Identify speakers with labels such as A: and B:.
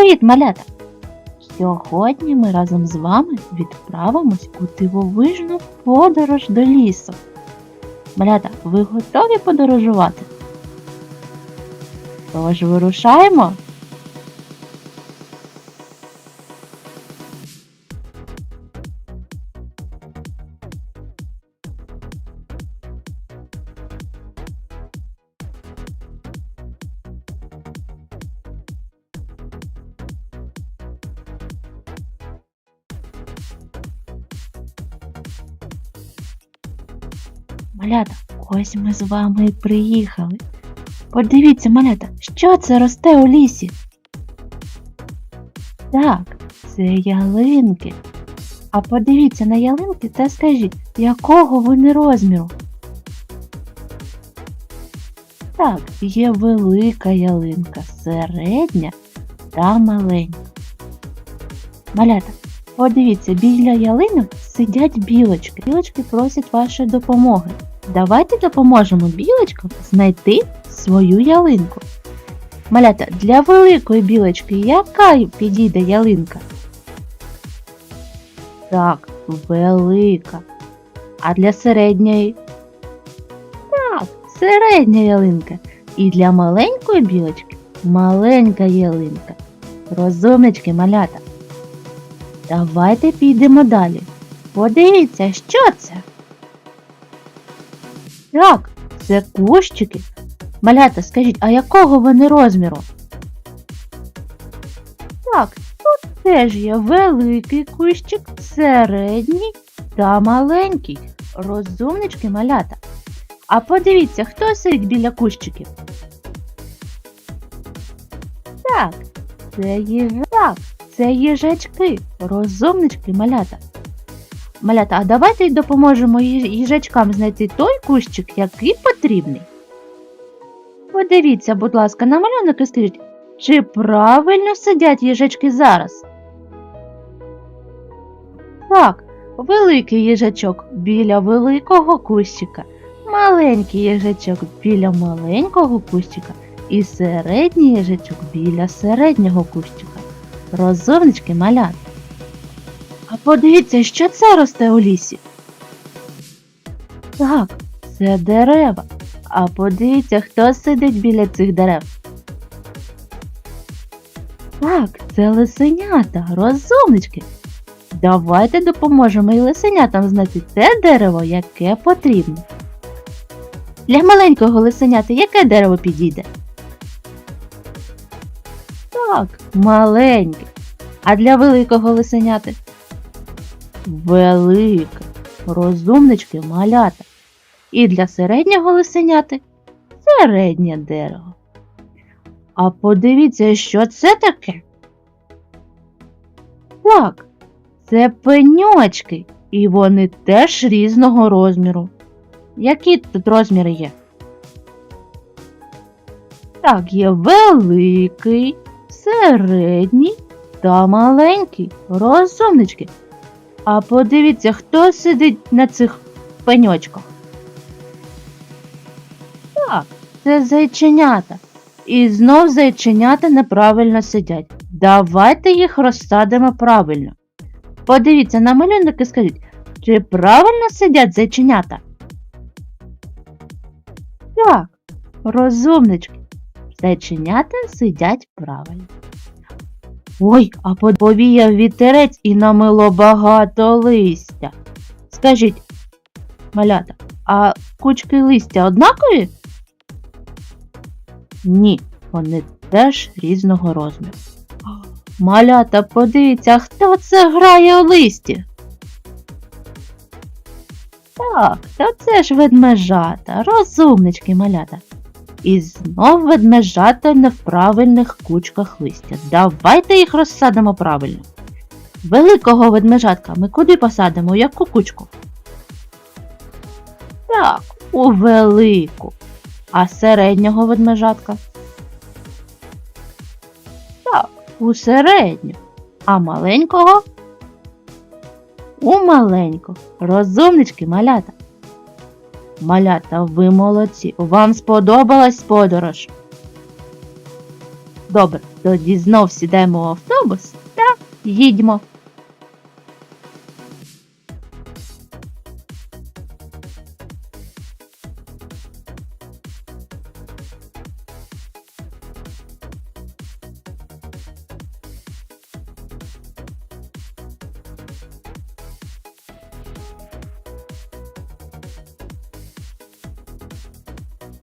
A: Привіт, малята! Сьогодні ми разом з вами відправимось у дивовижну подорож до лісу. Малята, ви готові подорожувати? Тож вирушаємо. Малята, ось ми з вами і приїхали. Подивіться, малята, що це росте у лісі? Так, це ялинки. А подивіться на ялинки та скажіть, якого вони розміру? Так, є велика ялинка, середня та маленька. Малята, подивіться, біля ялинок сидять білочки. Білочки просять вашої допомоги. Давайте допоможемо білочкам знайти свою ялинку. Малята, для великої білочки яка підійде ялинка? Так, велика. А для середньої? Так, середня ялинка. І для маленької білочки маленька ялинка. Розумнички малята. Давайте підемо далі. Подивіться, що це? Так, це кущики. Малята, скажіть, а якого вони розміру? Так, тут теж є великий кущик, середній та маленький. Розумнички малята. А подивіться, хто сидить біля кущиків? Так, це їжак, це їжачки, розумнички малята. Малята, а давайте допоможемо їжачкам знайти той кущик, який потрібний. Подивіться, будь ласка, на малюнок і скажіть, чи правильно сидять їжачки зараз? Так, великий їжачок біля великого кущика, маленький їжачок біля маленького кущика і середній їжачок біля середнього кущика. Розумнички малят. Подивіться, що це росте у лісі. Так, це дерева. А подивіться, хто сидить біля цих дерев. Так, це лисенята, розумнички. Давайте допоможемо і лисенятам знайти те дерево, яке потрібно. Для маленького лисенята яке дерево підійде? Так, маленьке. А для великого лисеняти? Велике. Розумнички малята. І для середнього лисеняти середнє дерево. А подивіться, що це таке? Так, це пеньочки, і вони теж різного розміру. Які тут розміри є? Так, є великий, середній та маленький. Розумнички. А подивіться, хто сидить на цих пеньочках. Так, це зайченята. І знов зайченята неправильно сидять. Давайте їх розсадимо правильно. Подивіться на малюнок і скажіть, чи правильно сидять зайченята? Так, розумнички. Зайченята сидять правильно. Ой, а по- повіяв вітерець і намило багато листя. Скажіть, малята, а кучки листя однакові? Ні, вони теж різного розміру. Малята, подивіться, хто це грає у листі? Так, та це ж ведмежата, розумнички малята. І знов ведмежата не в правильних кучках листя. Давайте їх розсадимо правильно. Великого ведмежатка ми куди посадимо, яку кучку? Так, у велику. А середнього ведмежатка? Так, у середню. А маленького? У маленького. Розумнички, малята. Малята, ви молодці. Вам сподобалась подорож? Добре, тоді знов сідаємо в автобус та їдьмо.